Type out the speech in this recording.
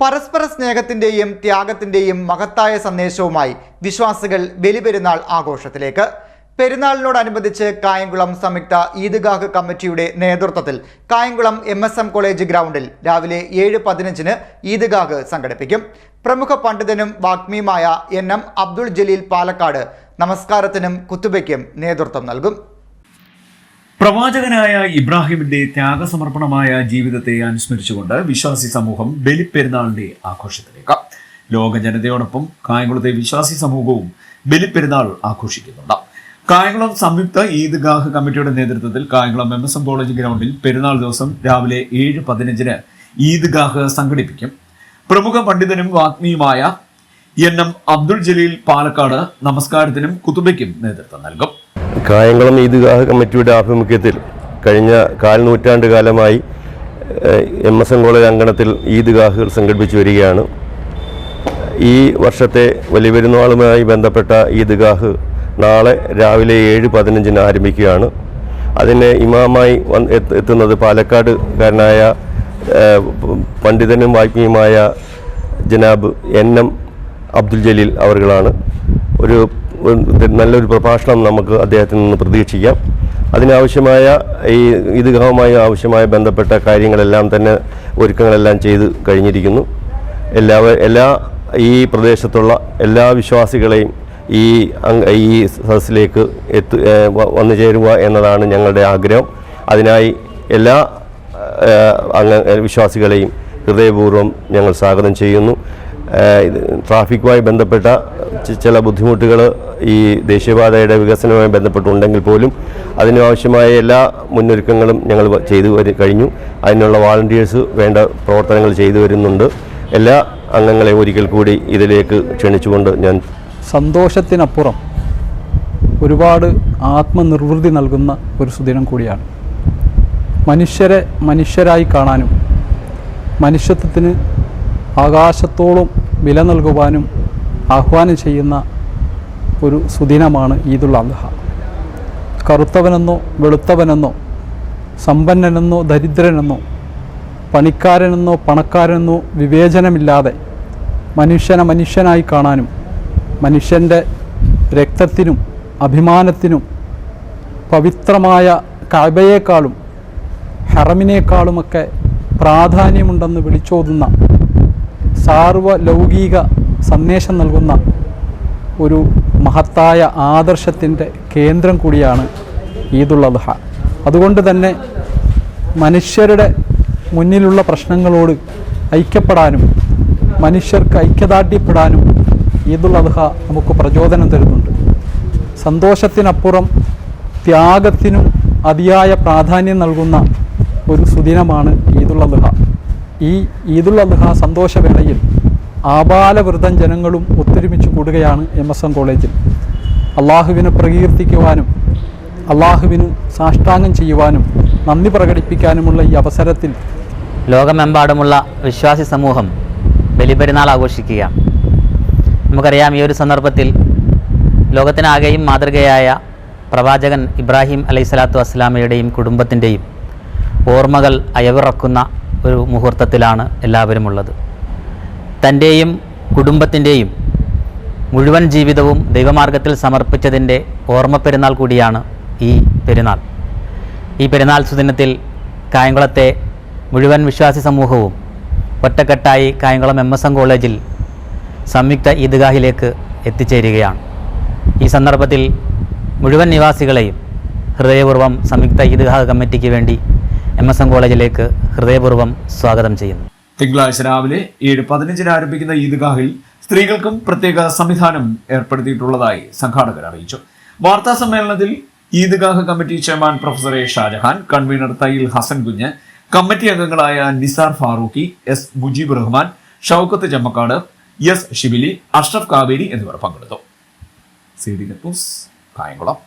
പരസ്പര സ്നേഹത്തിന്റെയും ത്യാഗത്തിന്റെയും മഹത്തായ സന്ദേശവുമായി വിശ്വാസികൾ ബലിപെരുന്നാൾ ആഘോഷത്തിലേക്ക്. പെരുന്നാളിനോടനുബന്ധിച്ച് കായംകുളം സംയുക്ത ഈദ്ഗാഹ് കമ്മിറ്റിയുടെ നേതൃത്വത്തിൽ Kayamkulam M S M college ഗ്രൗണ്ടിൽ രാവിലെ ഏഴ് പതിനഞ്ചിന് ഈദ്ഗാഹ് സംഘടിപ്പിക്കും. പ്രമുഖ പണ്ഡിതനും വാഗ്മിയുമായ എൻ എം അബ്ദുൾ ജലീൽ പാലക്കാട് നമസ്കാരത്തിനും കുത്തുബയ്ക്കും നേതൃത്വം നൽകും. പ്രവാചകനായ ഇബ്രാഹിമിന്റെ ത്യാഗസമർപ്പണമായ ജീവിതത്തെ അനുസ്മരിച്ചുകൊണ്ട് വിശ്വാസി സമൂഹം ബലിപ്പെരുന്നാളിന്റെ ആഘോഷത്തിലേക്ക്. ലോക ജനതയോടൊപ്പം കായംകുളത്തെ വിശ്വാസി സമൂഹവും ബലിപ്പെരുന്നാൾ ആഘോഷിക്കുന്നുണ്ട്. കായംകുളം സംയുക്ത ഈദ്ഗാഹ് കമ്മിറ്റിയുടെ നേതൃത്വത്തിൽ Kayamkulam M S M college ഗ്രൗണ്ടിൽ പെരുന്നാൾ ദിവസം രാവിലെ ഏഴ് പതിനഞ്ചിന് ഈദ്ഗാഹ് സംഘടിപ്പിക്കും. പ്രമുഖ പണ്ഡിതനും വാഗ്മിയുമായ എൻ എം അബ്ദുൾ ജലീൽ പാലക്കാട് നമസ്കാരത്തിനും കുത്തുബയ്ക്കും നേതൃത്വം നൽകും. കായംകുളം ഈദ്ഗാഹ് കമ്മിറ്റിയുടെ ആഭിമുഖ്യത്തിൽ കഴിഞ്ഞ കാൽനൂറ്റാണ്ട് കാലമായി എം എസ് എൻ കോളേജ് അങ്കണത്തിൽ ഈദ്ഗാഹുകൾ സംഘടിപ്പിച്ചു വരികയാണ്. ഈ വർഷത്തെ വലിയ പെരുന്നാളുമായി ബന്ധപ്പെട്ട ഈദ്ഗാഹ് നാളെ രാവിലെ ഏഴ് പതിനഞ്ചിന് ആരംഭിക്കുകയാണ്. അതിന് ഇമാമായി എത്തുന്നത് പാലക്കാട് കാരനായ പണ്ഡിതനും വാഗ്മിയുമായ ജനാബ് എൻ എം അബ്ദുൽ ജലീൽ അവർകളാണ് ഒരു നല്ലൊരു പ്രഭാഷണം നമുക്ക് അദ്ദേഹത്തിൽ നിന്ന് പ്രതീക്ഷിക്കാം. അതിനാവശ്യമായ ഈ ഈദ്ഗാഹുമായി ആവശ്യമായ ബന്ധപ്പെട്ട കാര്യങ്ങളെല്ലാം തന്നെ ഒരുക്കങ്ങളെല്ലാം ചെയ്ത് കഴിഞ്ഞിരിക്കുന്നു. എല്ലാ എല്ലാ ഈ പ്രദേശത്തുള്ള എല്ലാ വിശ്വാസികളെയും ഈ ഈ സദസ്സിലേക്ക് എത്തു വന്നു ചേരുക എന്നതാണ് ഞങ്ങളുടെ ആഗ്രഹം. അതിനായി എല്ലാ വിശ്വാസികളെയും ഹൃദയപൂർവം ഞങ്ങൾ സ്വാഗതം ചെയ്യുന്നു. ട്രാഫിക്കുമായി ബന്ധപ്പെട്ട ചില ബുദ്ധിമുട്ടുകൾ ഈ ദേശീയപാതയുടെ വികസനവുമായി ബന്ധപ്പെട്ടുണ്ടെങ്കിൽ പോലും അതിനാവശ്യമായ എല്ലാ മുന്നൊരുക്കങ്ങളും ഞങ്ങൾ ചെയ്തു കഴിഞ്ഞു. അതിനുള്ള വാളണ്ടിയേഴ്സ് വേണ്ട പ്രവർത്തനങ്ങൾ ചെയ്തു വരുന്നുണ്ട്. എല്ലാ അംഗങ്ങളെ ഒരിക്കൽ കൂടി ഇതിലേക്ക് ക്ഷണിച്ചുകൊണ്ട് ഞാൻ സന്തോഷത്തിനപ്പുറം ഒരുപാട് ആത്മനിർവൃതി നൽകുന്ന ഒരു സുദിനം കൂടിയാണ്. മനുഷ്യരെ മനുഷ്യരായി കാണാനും മനുഷ്യത്വത്തിന് ആകാശത്തോളം വില നൽകുവാനും ആഹ്വാനം ചെയ്യുന്ന ഒരു സുദിനമാണ് ഈദുൽ അദ്ഹ കറുത്തവനെന്നോ വെളുത്തവനെന്നോ സമ്പന്നനെന്നോ ദരിദ്രനെന്നോ പണിക്കാരനെന്നോ പണക്കാരനെന്നോ വിവേചനമില്ലാതെ മനുഷ്യനെ മനുഷ്യനായി കാണാനും മനുഷ്യന്റെ രക്തത്തിനും അഭിമാനത്തിനും പവിത്രമായ കഅബയേക്കാളും ഹറമിനേക്കാളുമൊക്കെ പ്രാധാന്യമുണ്ടെന്ന് വിളിച്ചോതുന്ന സാർവലൗകിക സന്ദേശം നൽകുന്ന ഒരു മഹത്തായ ആദർശത്തിന്റെ കേന്ദ്രം കൂടിയാണ് ഈദുൽ അദ്ഹ അതുകൊണ്ട് തന്നെ മനുഷ്യരുടെ മുന്നിലുള്ള പ്രശ്നങ്ങളോട് ഐക്യപ്പെടാനും മനുഷ്യർക്ക് ഐക്യദാർഢ്യപ്പെടാനും ഈദുൽ അദ്ഹ നമുക്ക് പ്രചോദനം തരുന്നുണ്ട്. സന്തോഷത്തിനപ്പുറം ത്യാഗത്തിനും അതിയായ പ്രാധാന്യം നൽകുന്ന ഒരു സുദിനമാണ് ഈദുൽ അദ്ഹ ഈ ഈദുൽ അദ്ഹ സന്തോഷവേളയിൽ ആബാലവൃതം ജനങ്ങളും ഒത്തൊരുമിച്ച് കൂടുകയാണ് എം എസ് എം കോളേജിൽ. അള്ളാഹുവിനെ പ്രകീർത്തിക്കുവാനും അള്ളാഹുവിന് സാഷ്ടാംഗം ചെയ്യുവാനും നന്ദി പ്രകടിപ്പിക്കാനുമുള്ള ഈ അവസരത്തിൽ ലോകമെമ്പാടുമുള്ള വിശ്വാസി സമൂഹം ബലിപെരുന്നാൾ ആഘോഷിക്കുകയാണ് നമുക്കറിയാം ഈ ഒരു സന്ദർഭത്തിൽ ലോകത്തിനാകെയും മാതൃകയായ പ്രവാചകൻ ഇബ്രാഹിം അലൈഹി സ്വലാത്തു വസ്സലാമയുടെയും കുടുംബത്തിന്റെയും ഓർമ്മകൾ അയവിറക്കുന്ന ഒരു മുഹൂർത്തത്തിലാണ് എല്ലാവരും ഉള്ളത് തന്റെയും കുടുംബത്തിന്റെയും മുഴുവൻ ജീവിതവും ദൈവമാർഗത്തിൽ സമർപ്പിച്ചതിന്റെ ഓർമ്മ പെരുന്നാൾ കൂടിയാണ് ഈ പെരുന്നാൾ. ഈ പെരുന്നാൾ സുദിനത്തിൽ കായംകുളത്തെ മുഴുവൻ വിശ്വാസി സമൂഹവും ഒറ്റക്കെട്ടായി കായംകുളം എം എസ് എം കോളേജിൽ സംയുക്ത ഈദ്ഗാഹിലേക്ക് എത്തിച്ചേരുകയാണ്. ഈ സന്ദർഭത്തിൽ മുഴുവൻ നിവാസികളെയും ഹൃദയപൂർവം സംയുക്ത ഈദ്ഗാഹ് കമ്മിറ്റിക്ക് വേണ്ടി എം എസ് എം കോളേജിലേക്ക് ഹൃദയപൂർവം സ്വാഗതം ചെയ്യുന്നു. തിങ്കളാഴ്ച രാവിലെ ഏഴ് പതിനഞ്ചിന് ആരംഭിക്കുന്ന ഈദ്ഗാഹിൽ സ്ത്രീകൾക്കും പ്രത്യേക സംവിധാനം ഏർപ്പെടുത്തിയിട്ടുള്ളതായി സംഘാടകർ അറിയിച്ചു. വാർത്താ സമ്മേളനത്തിൽ Eidgah committee chairman professor A Shajahan convener Thayyil Hassan Kunju committee അംഗങ്ങളായ നിസാർ ഫാറൂഖി എസ് മുജീബ് റഹ്മാൻ ഷൌക്കത്ത് ജമ്മക്കാട് എസ് ഷിബിലി അഷ്റഫ് കാവേരി എന്നിവർ പങ്കെടുത്തു. C D Kayamkulam.